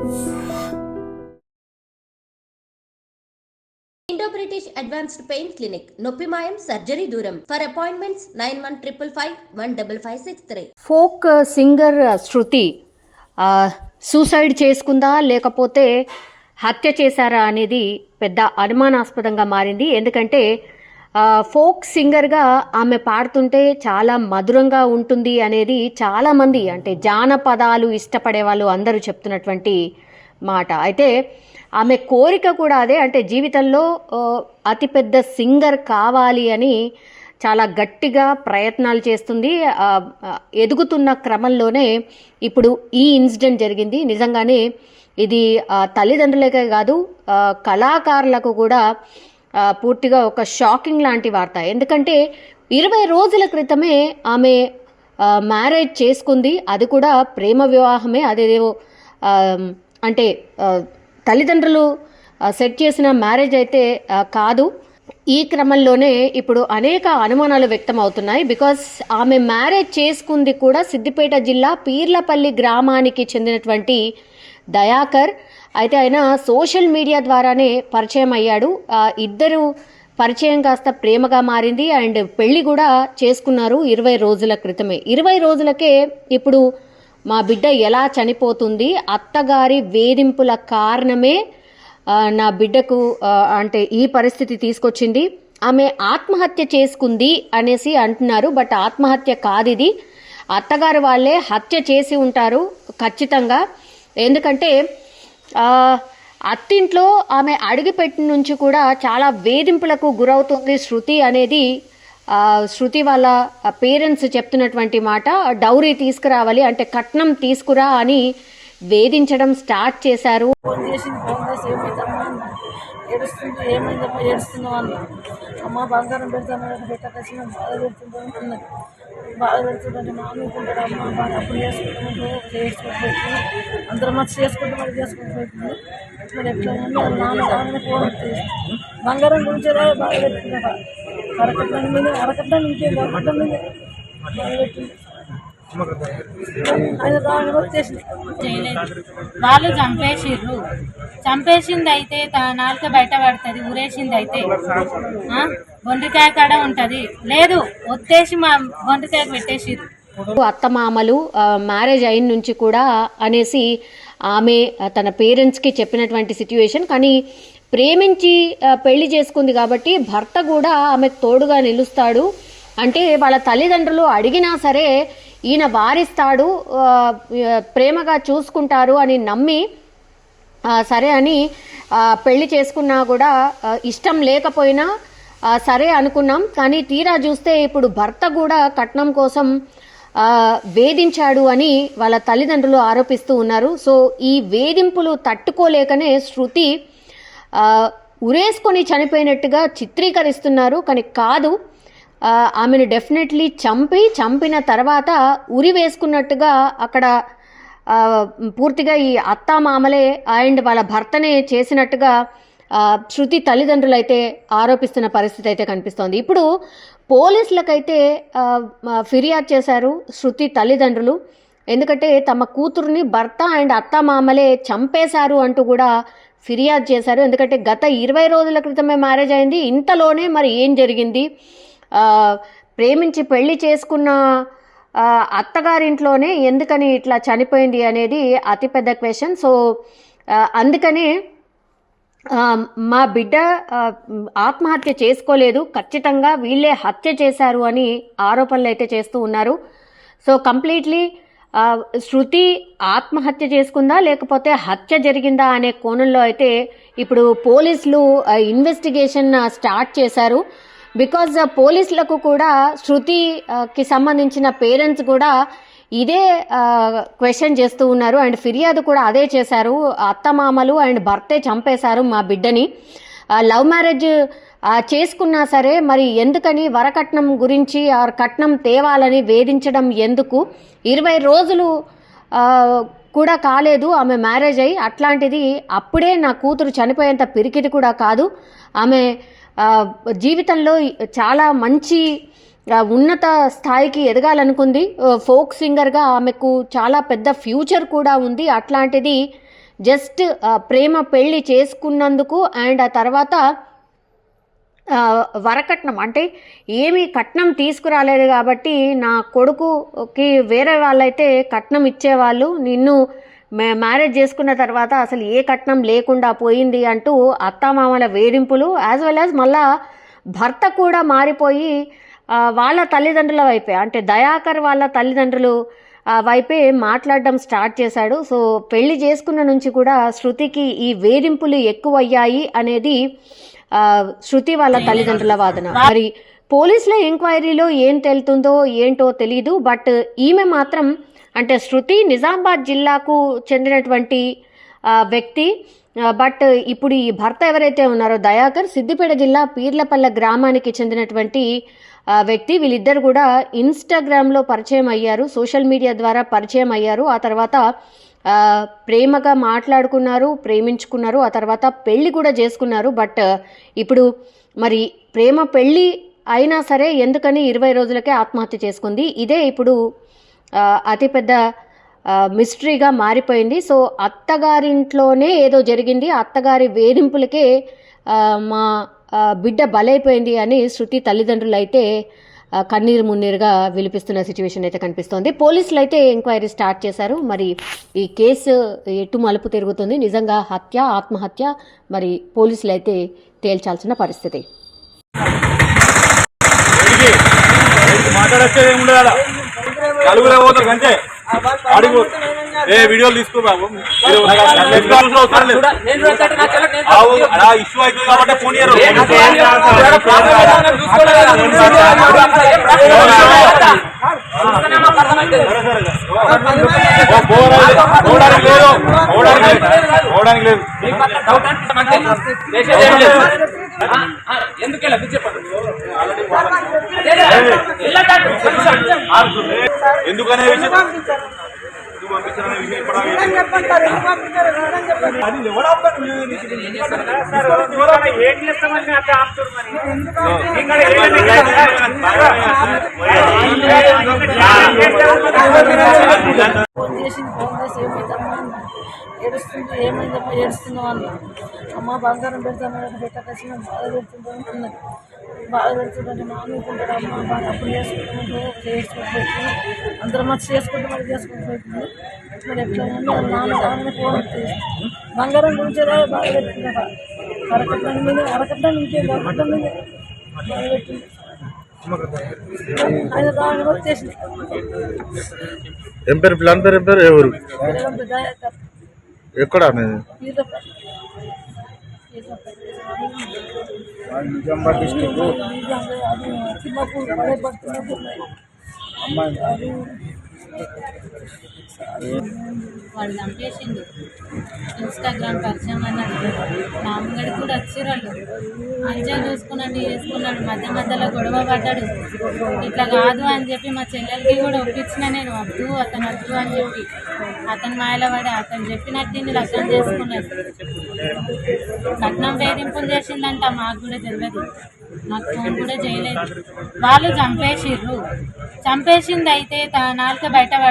Indo British advanced pain clinic నొప్పి మాయం surgery దూరం. For appointments nine one triple five one double five six three folk singer Shruti suicide చేసుకుందా లేకపోతే హత్య చేశారా అనేది పెద్ద అనుమానాస్పదంగా మారింది. ఎందుకంటే ఫోక్ సింగర్గా ఆమె పాడుతుంటే చాలా మధురంగా ఉంటుంది అనేది చాలామంది అంటే జానపదాలు ఇష్టపడే వాళ్ళు అందరూ చెప్తున్నటువంటి మాట. అయితే ఆమె కోరిక కూడా అదే అంటే జీవితంలో అతిపెద్ద సింగర్ కావాలి అని చాలా గట్టిగా ప్రయత్నాలు చేస్తుంది. ఎదుగుతున్న క్రమంలోనే ఇప్పుడు ఈ ఇన్సిడెంట్ జరిగింది. నిజంగానే ఇది తల్లిదండ్రులకే కాదు కళాకారులకు కూడా పూర్తిగా ఒక షాకింగ్ లాంటి వార్త. ఎందుకంటే ఇరవై రోజుల క్రితమే ఆమె మ్యారేజ్ చేసుకుంది. అది కూడా ప్రేమ వివాహమే. అదేదేవో అంటే తల్లిదండ్రులు సెట్ చేసిన మ్యారేజ్ అయితే కాదు. ఈ క్రమంలోనే ఇప్పుడు అనేక అనుమానాలు వ్యక్తం అవుతున్నాయి బికాస్ ఆమె మ్యారేజ్ చేసుకుంది కూడా సిద్దిపేట జిల్లా పీర్లపల్లి గ్రామానికి చెందినటువంటి దయాకర్. అయితే ఆయన సోషల్ మీడియా ద్వారానే పరిచయం అయ్యాడు. ఇద్దరు పరిచయం కాస్త ప్రేమగా మారింది. అండ్ పెళ్ళి కూడా చేసుకున్నారు ఇరవై రోజుల క్రితమే. ఇరవై రోజులకే ఇప్పుడు మా బిడ్డ ఎలా చనిపోతుంది అత్తగారి వేధింపుల కారణమే నా బిడ్డకు అంటే ఈ పరిస్థితి తీసుకొచ్చింది. ఆమె ఆత్మహత్య చేసుకుంది అనేసి అంటున్నారు బట్ ఆత్మహత్య కాదు ఇది అత్తగారు వాళ్ళే హత్య చేసి ఉంటారు ఖచ్చితంగా. ఎందుకంటే అత్తింట్లో ఆమె అడుగుపెట్టిన నుంచి కూడా చాలా వేధింపులకు గురవుతుంది శృతి అనేది శృతి వాళ్ళ పేరెంట్స్ చెప్తున్నటువంటి మాట డౌరీ తీసుకురావాలి అంటే కట్నం తీసుకురా అని వేధించడం స్టార్ట్ చేశారు. ఫోన్ చేసింది ఫోన్ చేసి ఏమైందమ్మా ఏడుస్తుంది ఏమైందమ్మా ఏడుస్తున్నావు అన్న. అమ్మ బంగారం పెడతాను పెట్టకసి బాధ పెడుతుంటాను అన్నది. బాధ పెడుతుంటే మా అనుకుంటాడు అమ్మ బాగా అప్పుడు చేసుకుంటామంటే చేసుకోకపోతుంది అందరం వచ్చి చేసుకుంటే మరి చేసుకోకపోతుంది మరి ఎట్లా వాళ్ళ నాన్న బాగానే ఫోన్ బంగారం గురించి బాధ పెడుతుందట అరకట్నం మీద అరకట్నం ఇంకేం అరకట్నం మీద బాధ పెట్టింది. వాళ్ళు చంపేసిర్రు. చంపేసింది అయితే నాలుక బయట పడుతుంది ఊరేసింది అయితే బొండకాయ కాడ ఉంటది. లేదు ఒత్తేసి మా బొండికాయ పెట్టేసిర్రు. అత్తమామలు మ్యారేజ్ అయిన నుంచి కూడా అనేసి ఆమె తన పేరెంట్స్కి చెప్పినటువంటి సిచ్యువేషన్ కానీ ప్రేమించి పెళ్ళి చేసుకుంది కాబట్టి భర్త కూడా ఆమెకు తోడుగా నిలుస్తాడు. అంటే వాళ్ళ తల్లిదండ్రులు అడిగినా సరే ఈయన వారిస్తాడు ప్రేమగా చూసుకుంటారు అని నమ్మి సరే అని పెళ్ళి చేసుకున్నా కూడా ఇష్టం లేకపోయినా సరే అనుకున్నాం. కానీ తీరా చూస్తే ఇప్పుడు భర్త కూడా కట్నం కోసం వేధించాడు అని వాళ్ళ తల్లిదండ్రులు ఆరోపిస్తూ ఉన్నారు. సో ఈ వేధింపులు తట్టుకోలేకనే శృతి ఉరేసుకొని చనిపోయినట్టుగా చిత్రీకరిస్తున్నారు. కానీ కాదు ఆమెను డెఫినెట్లీ చంపి చంపిన తర్వాత ఉరి వేసుకున్నట్టుగా అక్కడ పూర్తిగా ఈ అత్తా మామలే అండ్ వాళ్ళ భర్తనే చేసినట్టుగా శృతి తల్లిదండ్రులు అయితే ఆరోపిస్తున్న పరిస్థితి అయితే కనిపిస్తోంది. ఇప్పుడు పోలీసులకైతే ఫిర్యాదు చేశారు శృతి తల్లిదండ్రులు. ఎందుకంటే తమ కూతురుని భర్త అండ్ అత్త మామలే చంపేశారు అంటూ కూడా ఫిర్యాదు చేశారు. ఎందుకంటే గత ఇరవై రోజుల క్రితమే మ్యారేజ్ అయింది. ఇంతలోనే మరి ఏం జరిగింది? ప్రేమించి పెళ్ళి చేసుకున్న అత్తగారింట్లోనే ఎందుకని ఇట్లా చనిపోయింది అనేది అతిపెద్ద క్వశ్చన్. సో అందుకనే మా బిడ్డ ఆత్మహత్య చేసుకోలేదు. ఖచ్చితంగా వీళ్ళే హత్య చేశారు అని ఆరోపణలు అయితే చేస్తూ ఉన్నారు. సో కంప్లీట్లీ శృతి ఆత్మహత్య చేసుకుందా లేకపోతే హత్య జరిగిందా అనే కోణంలో అయితే ఇప్పుడు పోలీసులు ఇన్వెస్టిగేషన్ స్టార్ట్ చేశారు. బికాజ్ పోలీసులకు కూడా శృతికి సంబంధించిన పేరెంట్స్ కూడా ఇదే క్వశ్చన్ చేస్తూ ఉన్నారు. అండ్ ఫిర్యాదు కూడా అదే చేశారు. అత్తమామలు అండ్ భర్తే చంపేశారు మా బిడ్డని. లవ్ మ్యారేజ్ చేసుకున్నా సరే మరి ఎందుకని వరకట్నం గురించి ఆ కట్నం తేవాలని వేధించడం ఎందుకు? ఇరవై రోజులు కూడా కాలేదు. ఆమె మ్యారేజ్ అయ్యి అట్లాంటిది అప్పుడే నా కూతురు చనిపోయేంత పిరికిది కూడా కాదు. ఆమె జీవితంలో చాలా మంచి ఉన్నత స్థాయికి ఎదగాలనుకుంది. ఫోక్ సింగర్గా ఆమెకు చాలా పెద్ద ఫ్యూచర్ కూడా ఉంది. అట్లాంటిది జస్ట్ ప్రేమ పెళ్ళి చేసుకున్నందుకు అండ్ ఆ తర్వాత వరకట్నం. అంటే ఏమీ కట్నం తీసుకురాలేదు కాబట్టి నా కొడుకుకి వేరే వాళ్ళైతే కట్నం ఇచ్చేవాళ్ళు. నిన్ను మ్యా- మ్యారేజ్ చేసుకున్న తర్వాత అసలు ఏ కట్నం లేకుండా పోయింది అంటూ అత్తామామల వేధింపులు యాజ్ వెల్ యాజ్ మళ్ళా భర్త కూడా మారిపోయి వాళ్ళ తల్లిదండ్రుల వైపే. అంటే దయాకర్ వాళ్ళ తల్లిదండ్రులు వైపే మాట్లాడడం స్టార్ట్ చేశాడు. సో పెళ్ళి చేసుకున్న నుంచి కూడా శృతికి ఈ వేధింపులు ఎక్కువయ్యాయి అనేది శృతి వాళ్ళ తల్లిదండ్రుల వాదన. మరి పోలీసుల ఎంక్వైరీలో ఏం తెలుతుందో ఏంటో తెలీదు. బట్ ఈమె మాత్రం అంటే శృతి నిజామాబాద్ జిల్లాకు చెందినటువంటి వ్యక్తి. బట్ ఇప్పుడు ఈ భర్త ఎవరైతే ఉన్నారో దయాకర్ సిద్దిపేట జిల్లా పీర్లపల్లె గ్రామానికి చెందినటువంటి వ్యక్తి వీళ్ళిద్దరు కూడా ఇన్స్టాగ్రామ్లో పరిచయం అయ్యారు సోషల్ మీడియా ద్వారా పరిచయం అయ్యారు. ఆ తర్వాత ప్రేమగా మాట్లాడుకున్నారు ప్రేమించుకున్నారు ఆ తర్వాత పెళ్ళి కూడా చేసుకున్నారు. బట్ ఇప్పుడు మరి ప్రేమ పెళ్ళి అయినా సరే ఎందుకని ఇరవై రోజులకే ఆత్మహత్య చేసుకుంది. ఇదే ఇప్పుడు అతిపెద్ద మిస్టరీగా మారిపోయింది. సో అత్తగారింట్లోనే ఏదో జరిగింది. అత్తగారి వేధింపులకే మా బిడ్డ బలైపోయింది అని శృతి తల్లిదండ్రులు అయితే కన్నీరు మున్నీరుగా విలిపిస్తున్న సిచ్యువేషన్ అయితే కనిపిస్తోంది. పోలీసులు అయితే ఎంక్వైరీ స్టార్ట్ చేశారు. మరి ఈ కేసు ఎటు మలుపు తిరుగుతుంది? నిజంగా హత్య ఆత్మహత్య? మరి పోలీసులు అయితే తేల్చాల్సిన పరిస్థితి. మాట్లాడచ్చే ఏముండదు అలా. పోతారు అంతే అడుగు ఏ వీడియోలు తీసుకో బాబు ఇష్యూ అవుతుంది కాబట్టి ఫోన్ పోవడానికి లేదు పోవడానికి లేదు ఎందుకనే విషయం పంపించారనే విషయం ఇప్పుడు చెప్పంటారు ఎందుకు పంపించారు రాదని చెప్పండి అది ఎవడు ఆపుతాడు? ఫోన్ చేసింది ఏమైందమ్మా? అన్న. ఏడుస్తుంది ఏమైందమ్మా? ఏడుస్తున్నావు అన్న. అమ్మ బంగారం పెడతాను పెట్టకసి బాధ పెడుతుంటాను అన్నది. బాధ పెడుతుంటే మానుకుంటాడు అమ్మ బాగా అప్పుడు చేసుకుంటాము చేసుకుంటూ అందరం మంచి చేసుకుంటే మరి చేసుకోకపోతుంది మరి ఎట్లా ఉంది? నాన్న ఫోన్ బంగారం గురించి బాధ పెడుతుందా అరకట్ల మీద అరకట్ల ఇంకేం అరకట్ల మీద? బాధ పెట్టింది ఏం పేరు? ప్లాన్ పేరు ఏం పేరు? ఎవరు ఎక్కడ నిజామాబాద్ డిస్టిక్. వాడు చంపేసిండు. ఇన్స్టాగ్రామ్ పరిచయం అన్నాడు నా కూడా వచ్చిరాళ్ళు మంచిగా చూసుకున్నాడు చేసుకున్నాడు. మధ్య మధ్యలో గొడవ పడ్డాడు. ఇట్లా కాదు అని చెప్పి మా చెల్లెలకి కూడా ఒప్పించిన నేను వద్దు అతను వద్దు అని చెప్పి. అతను మాయలో పడి అతను చెప్పినట్టు నేను లగ్నం చేసుకున్నాడు. కట్నం వేధింపులు చేసిందంట మాకు కూడా తెలియదు. నాకు ఫోన్ కూడా చేయలేదు. వాళ్ళు చంపేసిర్రు. చంపేసింది అయితే తా- నాలుక బయట